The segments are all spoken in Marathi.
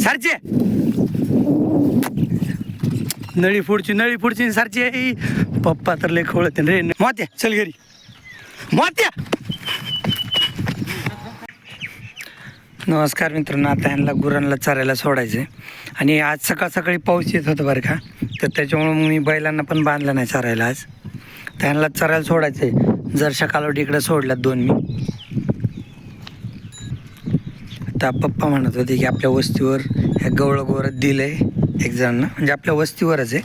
सारचे. नळी फुडची नळी फुडची सारची. आहे. पप्पा तर लय खोळत रे. मोत्या चल घरी. मोत्या. नमस्कार मित्रांनो आता ह्यांना गुरांना चरायला सोडायचं आहे आणि आज सकाळ सकाळी पाऊस येत होता बरं का? तर त्याच्यामुळं मी बैलांना पण बांधलं नाही चरायला आज. त्यांना चरायला सोडायचं आहे जर सकाळ इकडे सोडल्यात दोन मी. आता पप्पा म्हणत होते की आपल्या वस्तीवर ह्या गवळं गोरत दिलं आहे एक जणांना. म्हणजे आपल्या वस्तीवरच आहे.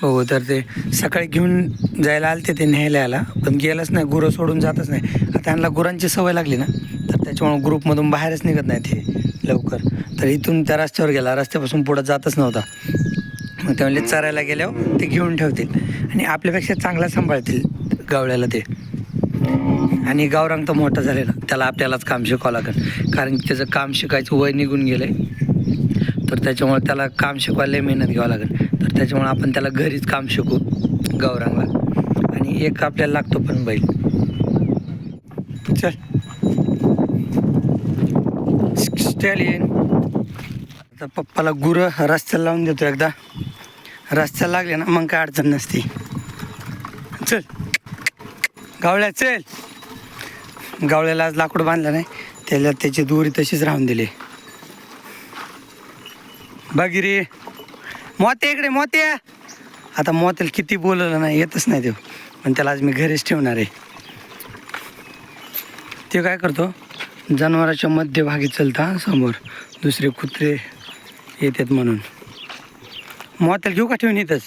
हो तर ते सकाळी घेऊन जायला आले ते न्यायला यायला पण गेलंच नाही गुरं सोडून जातच नाही. आता त्यांना गुरांची सवय लागली ना तर त्याच्यामुळं ग्रुपमधून बाहेरच निघत नाही ते लवकर. तर इथून त्या रस्त्यावर गेला रस्त्यापासून पुढं जातच नव्हता. मग ते म्हणले चरायला गेल्यावर ते घेऊन ठेवतील आणि आपल्यापेक्षा चांगला सांभाळतील गावळ्याला ते. आणि गावरांग तर मोठा झालेला. त्याला आपल्यालाच काम शिकावं लागेल. कारण त्याचं काम शिकायचं वय निघून गेलं आहे तर त्याच्यामुळे त्याला काम शिकवायला मेहनत घ्यावं लागेल. तर त्याच्यामुळे आपण त्याला घरीच काम शिकू गौरांगला. आणि एक आपल्याला लागतो पण बैल. चल. स्टॅलियन आता पप्पाला गुरं रस्त्याला लावून देतो एकदा. रस्त्याला लागले ना मग काय अडचण नसते. चल. गावळ्या चल. गावळ्याला आज लाकूड बांधलं नाही. त्याला त्याची दोरी तशीच राहून दिली. बघिरे मोते इकडे मोते आता मोत्याला किती बोलवलं नाही येतच नाही ते. पण त्याला आज मी घरीच ठेवणार आहे. ते काय करतो? जनावराच्या मध्यभागी चलता समोर. दुसरे कुत्रे येतात म्हणून. मोत्याला घेऊ का ठेवून येतच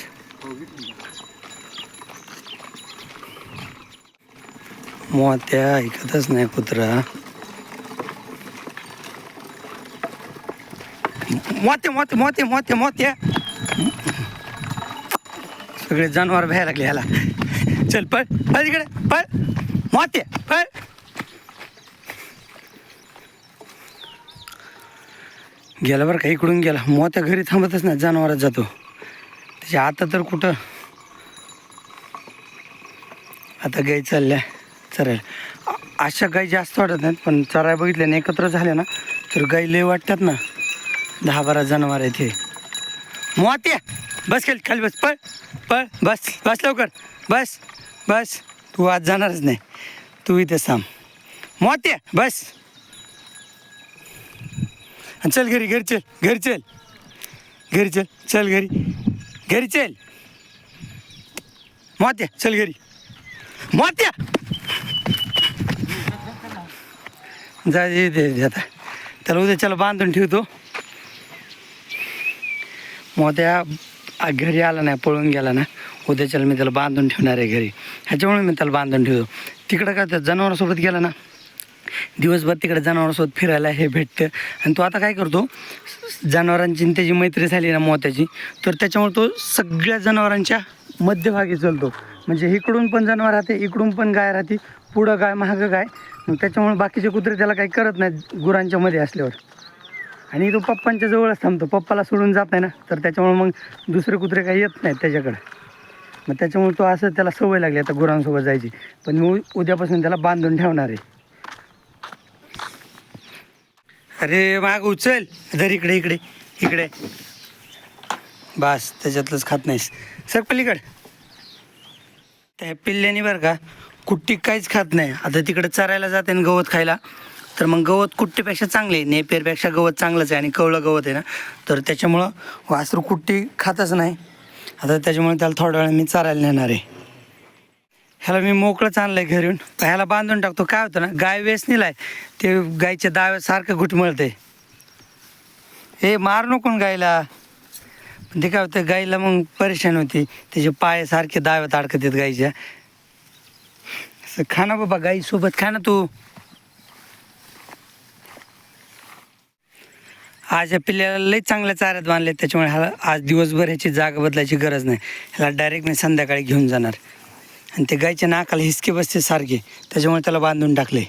मोत्या ऐकतच नाही कुत्रा. मोते मोते मोते मोते मोते सगळे जनावर भ्यायला लागले ह्याला चल पळ पळ तिकडे पळ. मोते पळ. गेला बरं का इकडून गेला. मोत्या घरी थांबतच नाही जनावरात जातो. त्याच्या आता तर कुठं? आता गाई चालल्या. चरायला अशा गाई जास्त वाटत नाहीत पण चराय बघितल्याने एकत्र झाल्या ना तर गाई लय वाटतात ना. दहा बारा जनावर आहेत हे. मोत्या बस खाली खाली बस. पळ पळ बस बस लवकर. बस बस. तू आज जाणारच नाही. तू इथे थांब. मोत्या बस. चल घरी घरी चल घरी चल. घरी चल चल घरी. घरी चल. मोत्या चल घरी. मोत्या जा दे आता त्याला उद्या त्याला बांधून ठेवतो मोत्या घरी आला नाही पळून गेला ना. उद्याच्याला मी त्याला बांधून ठेवणार आहे घरी. ह्याच्यामुळे मी त्याला बांधून ठेवतो. तिकडं काय त्या जनावरासोबत गेला ना? दिवसभर तिकडे जनावरांसोबत फिरायला हे भेटतं. आणि तो आता काय करतो? जनावरांची त्याची मैत्री झाली ना मोत्याची तर त्याच्यामुळे तो सगळ्या जनावरांच्या मध्यभागी चलतो. म्हणजे इकडून पण जनावर राहते इकडून पण गाय राहते पुढं गाय महाग गाय. मग त्याच्यामुळे बाकीचे कुत्रे त्याला काही करत नाहीत गुरांच्या मध्ये असल्यावर. आणि तो पप्पांच्या जवळच थांबतो. पप्पाला सोडून जात नाही ना. तर त्याच्यामुळे मग दुसरे कुत्रे काही येत नाहीत त्याच्याकडे. मग त्याच्यामुळे तो असं त्याला सवय लागली आता गुरांसोबत जायची. पण मी उ- उद्यापासून त्याला बांधून ठेवणार आहे. अरे माग उचल. धर इकडे इकडे इकडे. बस त्याच्यातलंच खात नाहीस. सर पलीकड. त्या पिल्ल्याने बरं का कुट्टी काहीच खात नाही. आता तिकडे चरायला जाते आणि गवत खायला. तर मग गवत कुट्टीपेक्षा चांगले आहे. नेपेरपेक्षा गवत चांगलंच आहे आणि कवळं गवत आहे ना. तर त्याच्यामुळं वासरू कुट्टी खातच नाही. आता त्याच्यामुळे त्याला थोड्या वेळा मी चारायला नेणार आहे. ह्याला मी मोकळंच आणलंय घरून ह्याला बांधून टाकतो. काय होतं ना गाय वेचणीला आहे ते गायच्या दाव्यात सारखं घुटमळते हे मार नको गायला. पण ते काय होतं गाईला मग परेशान होती. त्याचे पाय सारखे दाव्यात अडकत आहेत गाईच्या असं खा ना बाबा गाई सोबत खा ना तू. आज या पिल्ल्याला लई चांगल्या चाऱ्यात बांधले त्याच्यामुळे ह्याला आज दिवसभर ह्याची जागा बदलायची गरज नाही. ह्याला डायरेक्ट मी संध्याकाळी घेऊन जाणार. आणि ते गायच्या नाकाला हिसके बसते सारखे त्याच्यामुळे त्याला बांधून टाकले.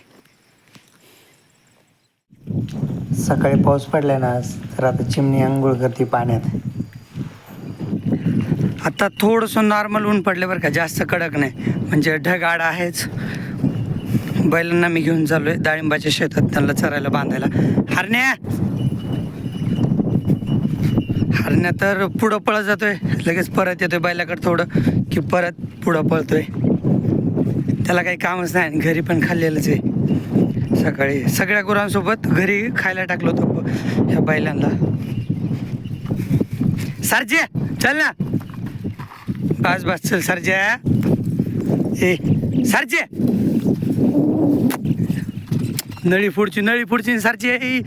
सकाळी पाऊस पडला ना तर आता चिमणी आंघोळ करते पाण्यात. आता थोडंसं नॉर्मल ऊन पडलं बरं का जास्त कडक नाही. म्हणजे ढगाड आहेच. बैलांना मी घेऊन चाललोय डाळिंबाच्या शेतात त्यांना चरायला बांधायला. हरण्या! हरण्या तर पुढं पळत जातोय. लगेच परत येतोय बैलाकडे थोडं की परत पुढं पळतोय. त्याला काही कामच नाही आणि घरी पण खाल्लेलंच आहे. सकाळी सगळ्या गुरांसोबत घरी खायला टाकलं होतं ह्या बैलांना. सरजे चल ना. बस बस चल सरजे. ए सरजे. नळी फोडची नळी फोडची सरजे. ए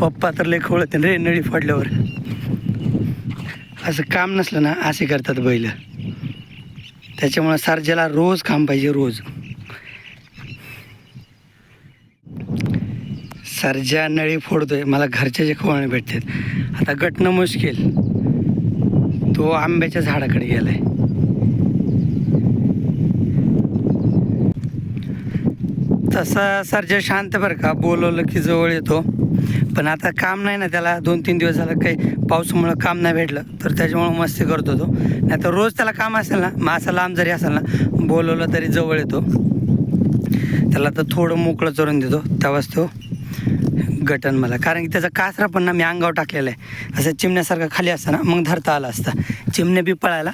पप्पा तर लय खोळत रे नळी फोडल्यावर. असं काम नसलं ना असे करतात बैल. त्याच्यामुळं सरजेला रोज काम पाहिजे रोज. सरजा नळी फोडतोय मला घरचे जे खोळणे भेटतात. आता गटणं मुश्किल. तो आंब्याच्या झाडाकडे गेलाय. तसा सरजा शांत बरं का. बोलवलं की जवळ येतो. पण आता काम नाही ना त्याला. दोन तीन दिवस झालं काही पावसामुळं काम नाही भेटलं. तर त्याच्यामुळं मस्ती करतो तो नाही तर रोज त्याला काम असेल ना मग असं लांब जरी असेल ना बोलवलं तरी जवळ येतो. त्याला तर थोडं मोकळं चरून देतो. तेव्हाच तो गटन मला. कारण की त्याचा कासरा पण ना मी अंगावर टाकलेला आहे. असं चिमण्यासारखं खाली असतं ना मग धरता आला असता. चिमण्या बी पळायला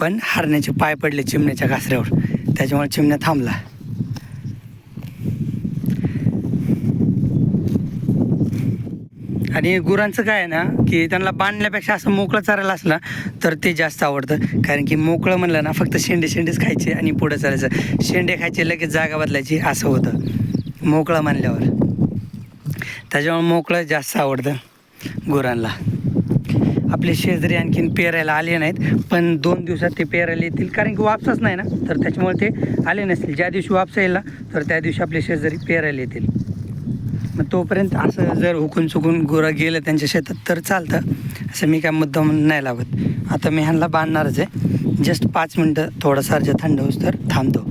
पण हरण्याचे पाय पडले चिमण्याच्या कासऱ्यावर. त्याच्यामुळे चिमण्या थांबला. आणि गुरांचं काय आहे ना की त्यांना बांधण्यापेक्षा असं मोकळं चारायला असलं तर ते जास्त आवडतं. कारण की मोकळं म्हणलं ना फक्त शेंडे शेंडेच खायचे आणि पुढं चालायचं. शेंडे खायचे लगेच जागा बदलायची असं होतं. मोकळं मानल्यावर त्याच्यामुळे मोकळं जास्त आवडतं गुरांना. आपले शेजारी आणखीन पेरायला आले नाहीत पण दोन दिवसात ते पेरायला येतील. कारण की वापसच नाही ना तर त्याच्यामुळे ते आले नसतील. ज्या दिवशी वापस येईल ना तर त्या दिवशी आपले शेजारी पेरायला येतील. मग तोपर्यंत असं जर हुकून चुकून गोरा गेलं त्यांच्या शेतात तर चालतं. असं मी काय मुद्दाम नाही लावत आता मी ह्यांना बांधणारच आहे. जस्ट पाच मिनटं थोडासा अर्ज थंड होस तर थांबतो.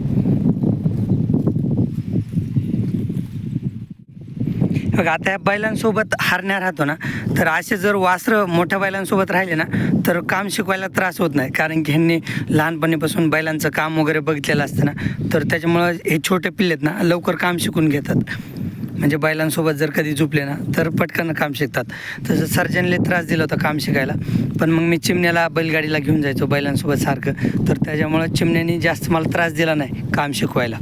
बघा आता या बैलांसोबत हारण्या राहतो ना तर असे जर वासरं मोठ्या बैलांसोबत राहिले ना तर काम शिकवायला त्रास होत नाही. कारण की ह्यांनी लहानपणीपासून बैलांचं काम वगैरे बघितलेलं असतं ना तर त्याच्यामुळं हे छोटे पिल्लेत ना लवकर काम शिकून घेतात. म्हणजे बैलांसोबत जर कधी झुपले ना तर पटकन काम शिकतात. तसं सर्जनले त्रास दिला होता काम शिकायला. पण मग मी चिमण्याला बैलगाडीला घेऊन जायचो बैलांसोबत सारखं. तर त्याच्यामुळं चिमण्यानी जास्त मला त्रास दिला नाही काम शिकवायला.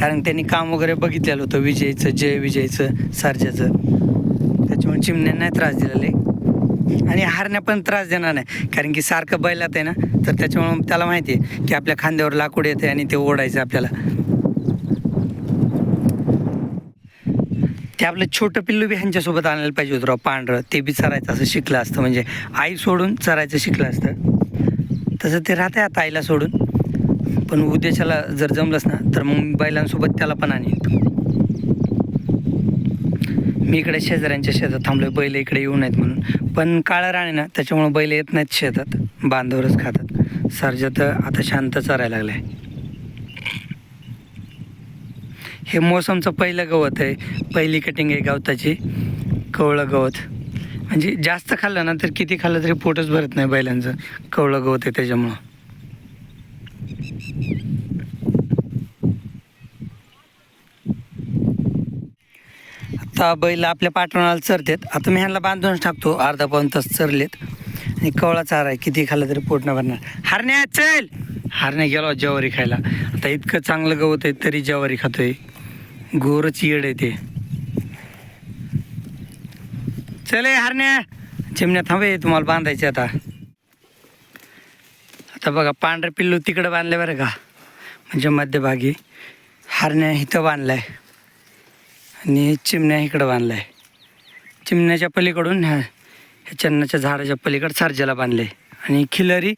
कारण त्यांनी काम वगैरे बघितलेलं होतं विजयचं जय विजयचं सारज्याचं त्याच्यामुळे चिमण्या नाही त्रास दिलेले आणि हारण्या पण त्रास देणार नाही. कारण की सारखं बैलात आहे ना तर त्याच्यामुळे त्याला माहिती आहे की आपल्या खांद्यावर लाकूड येते आणि ते ओढायचं आपल्याला. ते आपलं छोटं पिल्लू बी ह्यांच्यासोबत आणायला पाहिजे होतं राव पांढरं. ते बी चरायचं असं शिकलं असतं. म्हणजे आई सोडून चरायचं शिकलं असतं. तसं ते राहते आता आईला सोडून. पण उद्याच्याला जर जमलंच ना तर मग मी बैलांसोबत त्याला पण आणीन. मी इकडे शेजाऱ्यांच्या शेतात थांबलोय. बैल इकडे येऊ नयेत म्हणून. पण काळं राणे ना त्याच्यामुळे बैल येत नाहीत शेतात. बांधावरच खातात. सरजा तर आता शांत चरायला लागलाय. हे मोसमचं पहिलं गवत आहे. पहिली कटिंग आहे गवताची. कवळं गवत. म्हणजे जास्त खाल्लं ना तर किती खाल्लं तरी पोटच भरत नाही बैलांचं. कवळं गवत आहे त्याच्यामुळं. आता बैल आपल्या पाठवणाला चरतात. आता मी ह्यांना बांधूनच टाकतो. अर्धा पाऊन तास चरलेत. आणि कवळा चारा आहे. किती खाल्लं तरी पोट न भरणार. हारण्या चल! हारण्या गेलो ज्वारी खायला. आता इतकं चांगलं गवत आहे तरी ज्वारी खातोय. गोरच येड आहे ते. चले हरण्या. चिमण्या थांबे तुम्हाला बांधायचे आता. आता बघा पांढरे पिल्लू तिकडं बांधले बरं का. म्हणजे मध्यभागी. हरण्या इथं बांधलाय. आणि चिमण्या इकडं बांधलाय. चिमण्याच्या पलीकडून ह्या चन्नाच्या झाडाच्या पलीकडं सारजेला बांधले आणि खिलरी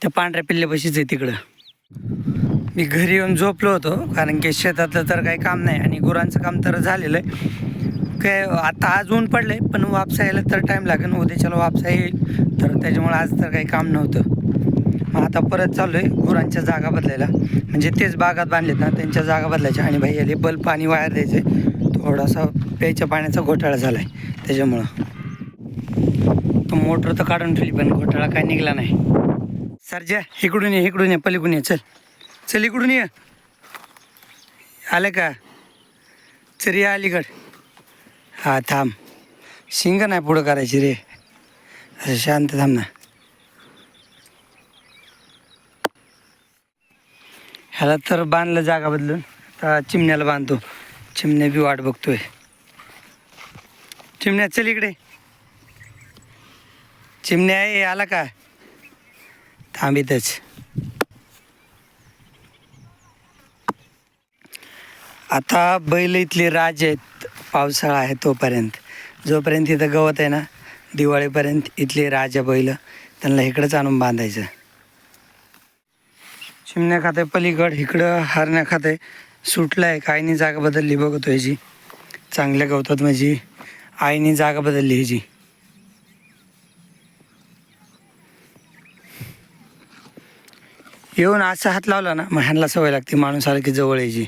त्या पांढऱ्या पिल्ल्यापाशीच आहे तिकडं. मी घरी येऊन झोपलो होतो कारण की शेतातलं तर काही काम नाही आणि गुरांचं काम तर झालेलं आहे. काय आता आज ऊन पडले पण वापसा यायला तर टाईम लागेल उद्याच्याला वापसा येईल. तर त्याच्यामुळे आज तर काही काम नव्हतं. मग आता परत चाललो आहे गुरांच्या जागा बदलायला. म्हणजे तेच बागात बांधलेत ना त्यांच्या जागा बदलायच्या. आणि भाई याले बल्ब पाणी वायर द्यायचे थोडासा प्यायच्या पाण्याचा घोटाळा झाला आहे त्याच्यामुळं. तो मोटर तर काढून ठेवली पण घोटाळा काय निघाला नाही. सरजा इकडून ये इकडून ये पलीकडून ये चल. चल इकडून ये. आलं का? चल या अलीकड. हा थांब. शिंग नाही पुढं करायची रे. असं शांत थांब ना. ह्याला तर बांधलं जागा बदलून. आता चिमण्याला बांधतो. चिमण्या बी वाट बघतोय. चिमण्या चल इकडे. चिमण्या आहे आला का? थांबितच आता बैल इथले राज आहेत. पावसाळा आहे तोपर्यंत. जोपर्यंत इथं गवत आहे ना दिवाळीपर्यंत इथले राजा बैल त्यांना इकडंच आणून बांधायचं. चिमण्या खाते पलीकड इकडं हरण्या खाते सुटलं आहे आईनी जागा बदलली बघतो ह्याची चांगल्या गवतात माझी आईने जागा बदलली ह्याची येऊन असा हात लावला ना मग ह्यांना सवय लागते माणूस आला की जवळ यायची.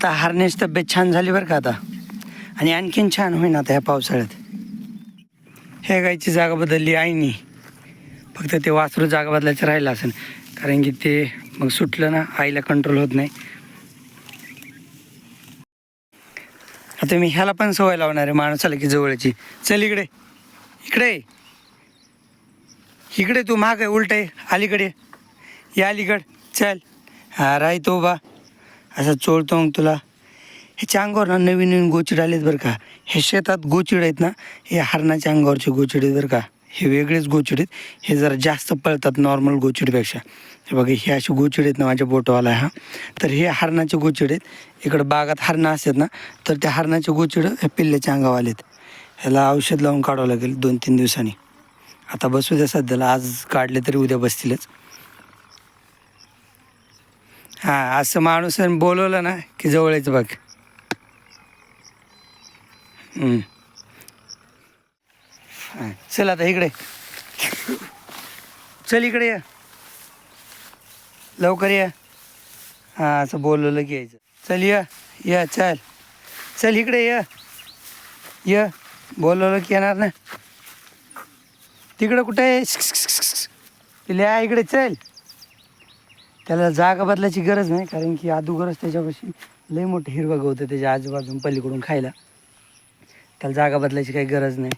आता हार्नेस तब्येत छान झाली बरं का आता. आणि आणखीन छान होईन आता ह्या पावसाळ्यात. ह्या गायची जागा बदलली आईनी. फक्त ते वासरू जागा बदलायचं राहिलं असेल. कारण की ते मग सुटलं ना आईला कंट्रोल होत नाही. आता मी ह्याला पण सवय लावणार आहे माणसाला की जवळची. चल इकडे. इकडे इकडे तू माग आहे उलट आहे अलीकडे या. अलीकड. चल. हा राही तो बा असं चोळतो मग तुला. ह्याच्या अंगावर ना नवीन नवीन गोचिड आलेत बरं का. हे शेतात गोचिड आहेत ना हे हरणाच्या अंगावरचे गोचिड आहेत बरं का. हे वेगळेच गोचिड आहेत. हे जरा जास्त पळतात नॉर्मल गोचिडपेक्षा. हे बघा हे असे गोचिड आहेत ना माझ्या बोटवाला हा. तर हे हरणाचे गोचिड आहेत. इकडं बागात हरणं असतात ना तर त्या हरणाचे गोचिड हे पिल्ल्याच्या अंगावर आलेत ह्याला औषध लावून काढावं लागेल दोन तीन दिवसांनी. आता बसू द्या सध्याला आज काढले तरी उद्या बसतीलच. हां असं माणूस बोलवलं ना की जवळ यायचं बघ हां, चल आता इकडे. चल इकडे या. लवकर या. हां असं बोलवलं की यायचं. चल या या चल. चल इकडे या. या बोलवलं की येणार ना. तिकडं कुठं आहे? तिला इकडे चल. त्याला जागा बदलायची गरज नाही कारण की अदुगरच त्याच्यापाशी लई मोठं हिरवं गवतं त्याच्या आजूबाजून पलीकडून खायला. त्याला जागा बदलायची काही गरज नाही.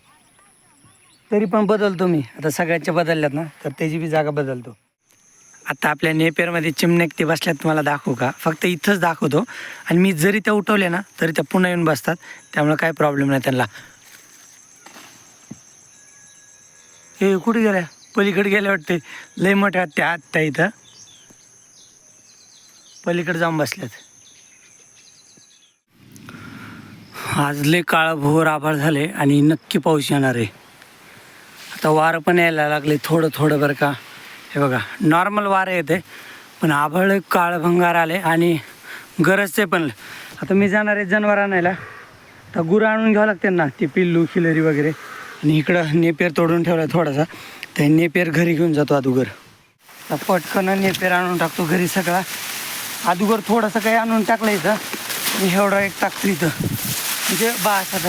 तरी पण बदलतो मी. आता सगळ्यांच्या बदलल्यात ना तर त्याची बी जागा बदलतो. आता आपल्या नेपेरमध्ये चिमण्या ते बसल्यात तुम्हाला दाखवू का? फक्त इथंच दाखवतो. आणि मी जरी त्या उठवल्या ना तरी त्या पुन्हा येऊन बसतात. त्यामुळे काय प्रॉब्लेम नाही त्यांना. हे कुठे गेल्या? पलीकडे गेल्या वाटते लय मोठ्या त्या आत्या इथं. पलीकडे जाऊन बसल्यात. आज लय काळभोर आभाळ झाले आणि नक्की पाऊस येणार आहे. आता वारं पण यायला लागले थोडं थोडं बरं का. हे बघा नॉर्मल वारं येते पण आभाळ काळभंगार आले आणि गरजचे पण. आता मी जाणार आहे जनावर आणायला. तर गुरं आणून घ्यावं लागते ना ते पिल्लू खिलरी वगैरे. आणि इकडं नेपेर तोडून ठेवला थोडासा. तर नेपेर घरी घेऊन जातो अदुगर आता पटकन नेपेर आणून टाकतो घरी सगळा. अदुगर थोडंसं काही आणून टाकलं इथं. आणि एवढा एक टाकतो इथं. म्हणजे बास आता.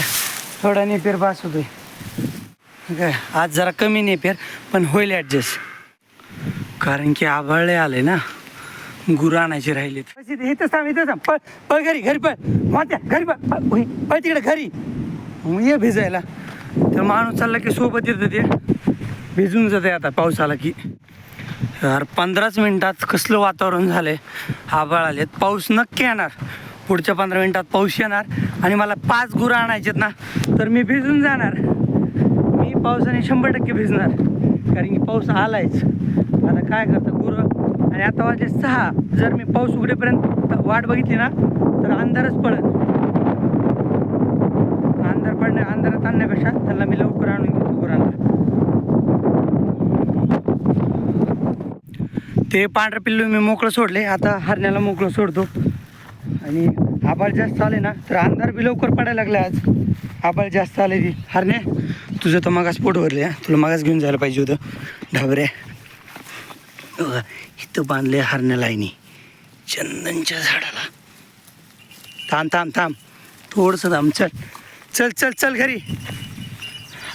थोडा नेपेर बास होतोय. काय आज जरा कमी नेपेर पण होईल ॲडजस्ट कारण की आभाळले आले ना. गुरु आणायचे राहिलेत. इथं थांब इथं थांब. पळ पळ घरी घरी पळ. मात्या घरी पळ. पळ तिकडे घरी. मग ये भिजायला. तर माणूस चालला की सोबत येतं ते. भिजून जाते आता पाऊस आला की. यार पंधराच मिनिटात कसलं वातावरण झालंय? आभाळ आलेत. पाऊस नक्की येणार. पुढच्या पंधरा मिनिटात पाऊस येणार. आणि मला पाच गुरं आणायचेत ना तर मी भिजून जाणार. मी पावसाने शंभर टक्के भिजणार. कारण की पाऊस आलायच. आता काय करतं गुरं? आणि आता वाजले सहा. जर मी पाऊस उघडेपर्यंत वाट बघितली ना तर अंधारच पडत. अंधार पडण्या अंधारात आणण्यापेक्षा त्यांना मी लवकर आणून घेतो गुरांना. ते पांढरं पिल्लू मी मोकळं सोडले. आता हरण्याला मोकळं सोडतो. आणि आबाळ जास्त आले ना तर अंधार बी लवकर पडायला लागला आज. आबाळ जास्त आले ती हरणे तुझं तर मागास पोट भरले तुला मगाच घेऊन जायला पाहिजे होतं. ढाबऱ्या. बघा, इथं बांधले हरण्या लाईनी. चंदनच्या झाडाला. थांब थांब थांब. थोडंसं थांब. चल चल चल चल घरी.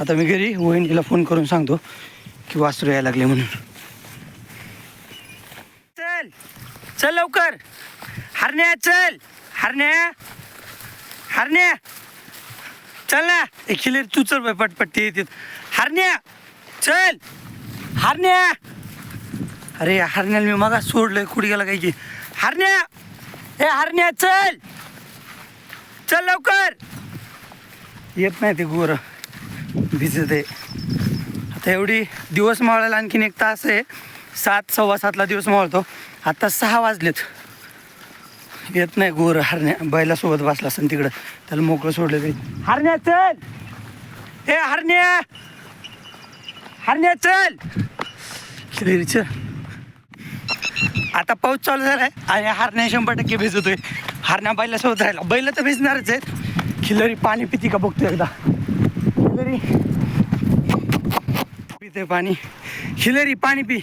आता मी घरी वहिनीला फोन करून सांगतो की वासरू यायला लागले म्हणून चल चल लवकर. हरण्या चल. हरण्या. हरण्या. चल ना. ए तू चल बाय पटपट ते येते हरण्या चल. हरण्या. अरे हरण्याला मी मगा सोडलंय कुठे गेला काय की? हरण्या. ए हरण्या चल. चल लवकर. येत नाही ते गोर. भिजत आहे आता एवढी दिवस मावळायला आणखीन एक तास आहे. सात सव्वा सातला दिवस मावळतो आत्ता सहा वाजलेत. येत नाही गोर हरण्या बैलासोबत बसला असं तिकडं. त्याला मोकळं सोडलं तरी. हरण्या चल! ए हरण्या! हरण्या चल! खिलेरी, चल. आता पाऊस चालू झालाय आणि हरण्या शंभर टक्के भिजतोय. हरण्या बैलासोबत राहिला बैल तर भिजणारच आहेत. खिलरी पाणी पिती का बघतो एकदा. खिलरी पिते पाणी. खिलरी पाणी पी.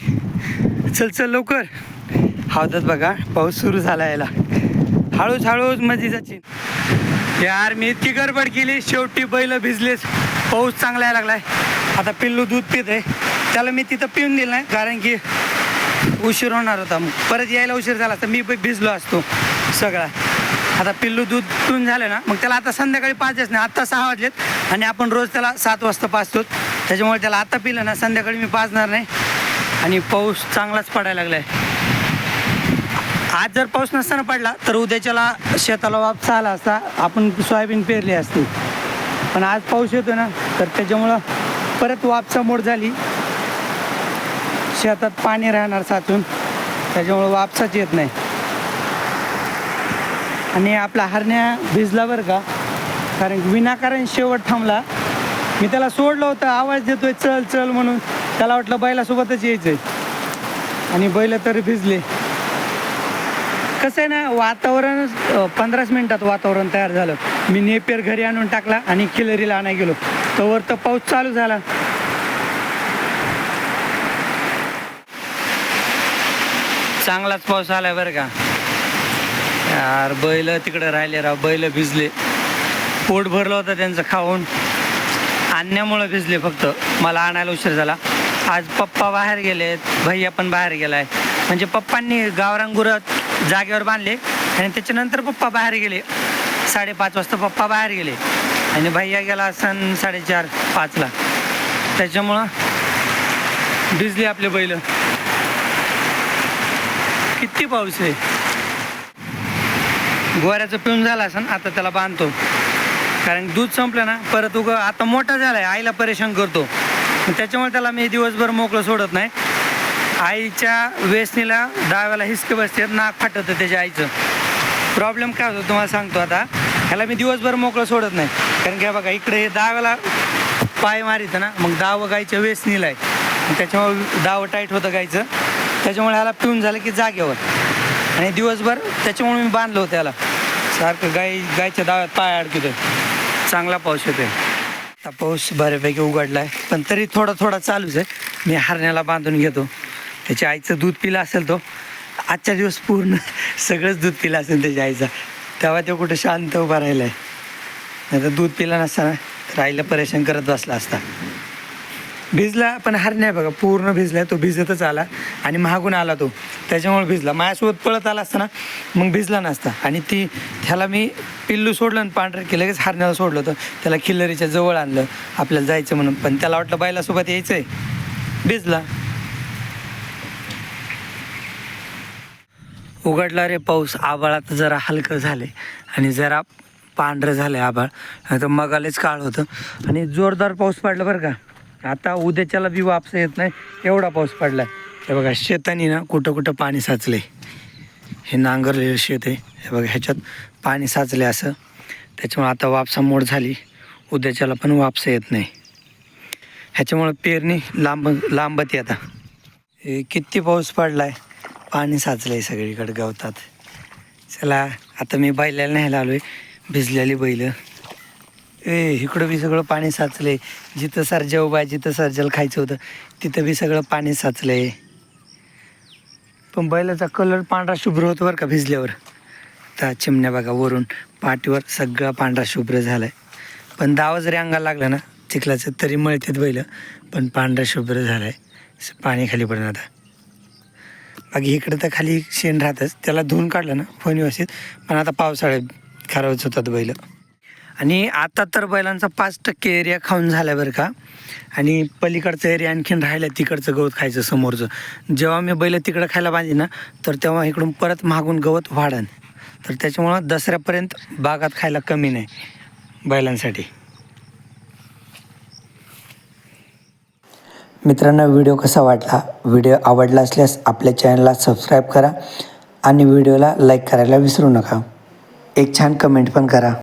चल चल लवकर. हावतात बघा पाऊस सुरू झाला याला. हळूच हळूच मजी जाची यार मी इतकी गडबड केली शेवटी बैल भिजलेच. पाऊस चांगला यायला लागलाय. आता पिल्लू दूध पित आहे त्याला मी तिथं पिऊन दिलं नाही कारण की उशीर होणार होता. परत यायला उशीर झाला तर मी पण भिजलो असतो सगळा. आता पिल्लू दूध पिऊन झालं ना मग त्याला आता संध्याकाळी पाचच नाही आत्ता सहा वाजलेत. आणि आपण रोज त्याला सात वाजता पाचतो त्याच्यामुळे त्याला आता पिलं ना संध्याकाळी मी पाजणार नाही. आणि पाऊस चांगलाच पडायला लागलाय. आज जर पाऊस नसताना पडला तर उद्याच्याला शेताला वापसा आला असता आपण सोयाबीन पेरली असती. पण आज पाऊस येतो ना तर त्याच्यामुळं परत वापसा मोड झाली. शेतात पाणी राहणार साचून त्याच्यामुळं वापसाच येत नाही. आणि आपला हरण्या भिजला बरं का कारण विनाकारण शेवट थांबला. मी त्याला सोडलं होतं आवाज देतोय चल चल म्हणून. त्याला वाटलं बैलासोबतच यायचंय. आणि बैल तरी भिजले. कसं आहे ना वातावरण पंधराच मिनिटात वातावरण तयार झालं. मी नेपियर घरी आणून टाकला आणि किलरीला आणाय गेलो. तोवर तर पाऊस चालू झाला. चांगलाच पाऊस आलाय बरं का. यार बैल तिकडे राहिले राव बैल भिजले. पोट भरलं होतं त्यांचं खाऊन. आणण्यामुळं भिजले फक्त. मला आणायला उशीर झाला. आज पप्पा बाहेर गेलेत भैया पण बाहेर गेलाय. म्हणजे पप्पांनी गावरांगुरत जागेवर बांधले आणि त्याच्यानंतर पप्पा बाहेर गेले. साडेपाच वाजता पप्पा बाहेर गेले आणि भैया गेला सण साडेचार पाचला. त्याच्यामुळं भिजले आपले बैल. किती पाऊस आहे. गोऱ्याचं पिऊन झाला असं आता त्याला बांधतो. कारण दूध संपलं ना परत उग आता मोठा झालाय आईला परेशान करतो. त्याच्यामुळे त्याला मी दिवसभर मोकळं सोडत नाही. आईच्या वेसनीला डाव्याला हिसके बसतात नाक फाटतं त्याच्या आईचं. प्रॉब्लेम काय होतो तुम्हाला सांगतो आता. ह्याला मी दिवसभर मोकळं सोडत नाही. कारण की बघा इकडे हे डाव्याला पाय मारित ना मग दाव गायच्या वेसनीला आहे. त्याच्यामुळे दाव टाईट होतं गायचं त्याच्यामुळे ह्याला पिऊन झालं की जागेवर. आणि दिवसभर त्याच्यामुळे मी बांधलं होतं त्याला सारखं गाय गायच्या दाव्यात पाय अडकितोय. चांगला पाऊस येतोय. आता पाऊस बऱ्यापैकी उघडला आहे पण तरी थोडा थोडा चालूच आहे. मी हरण्याला बांधून घेतो. त्याच्या आईचं दूध पिलं असेल तो. आजच्या दिवस पूर्ण सगळंच दूध पिलं असेल त्याच्या आईचा. तेव्हा तो कुठं शांत उभा राहिला आहे नाही तर दूध पिला नसताना तर आईला परेशान करत बसला असता. भिजला पण हरण्या बघा पूर्ण भिजला तो भिजतच आला. आणि महागून आला तो. त्याच्यामुळे भिजला. माझ्यासोबत पळत आला असताना मग भिजला नसता. आणि ती त्याला मी पिल्लू सोडलं आणि पांढरं की लगेच हरण्याला सोडलं होतं. त्याला खिल्लरीच्या जवळ आणलं. आपल्याला जायचं म्हणून. पण त्याला वाटलं बायलासोबत यायचं आहे भिजला. उघडला रे पाऊस. आबाळात जरा हलकं झाले आणि जरा पांढरं झालं आबाळ तर मगालेच काळ होतं. आणि जोरदार पाऊस पडला बरं का. आता उद्याच्याला बी वापसा येत नाही. एवढा पाऊस पडला हे बघा शेतानी ना कुठं कुठं पाणी साचले हे नांगरलेलं शेत आहे. हे बघा ह्याच्यात पाणी साचले असं. त्याच्यामुळे आता वापसा मोड झाली. उद्याच्याला पण वापसा येत नाही. ह्याच्यामुळं पेरणी लांब लांबत आता. हे किती पाऊस पडला आहे पाणी साचलंय सगळीकडे गवतात. चला आता मी बैलाला न्यायला आहे भिजलेली बैलं. ए इकडं बी सगळं पाणी साचले जिथं सरजा उभा आहे जिथं सरजाला खायचं होतं तिथं बी सगळं पाणी साचलंय. पण बैलाचा कलर पांढरा शुभ्र होतो बरं का भिजल्यावर. त्या चिमण्या बघा वरून पाठीवर सगळा पांढरा शुभ्र झालाय. पण दावा जरी अंगाला लागला ना चिखलाचं तरी मळतात बैल पण पांढरा शुभ्र झाला आहे पाणी खाली पडून आता. बाकी इकडं तर खाली शेण राहतच. त्याला धुवून काढलं ना फोन व्यवस्थित. पण आता पावसाळ्यात खराबच होतात बैलं. आणि आता तर बैलांचा पाच टक्के एरिया खाऊन झाला बरं का. आणि पलीकडचा एरिया आणखीन राहिला तिकडचं गवत खायचं समोरचं. जेव्हा मी बैल तिकडं खायला पाहिजे ना तर तेव्हा इकडून परत मागून गवत वाढन. तर त्याच्यामुळं दसऱ्यापर्यंत बागात खायला कमी नाही बैलांसाठी. मित्रांनो व्हिडिओ कसा वाटला? व्हिडिओ आवडला असल्यास आपल्या चॅनलला सबस्क्राईब करा आणि व्हिडिओला लाईक करायला विसरू नका. एक छान कमेंट पण करा.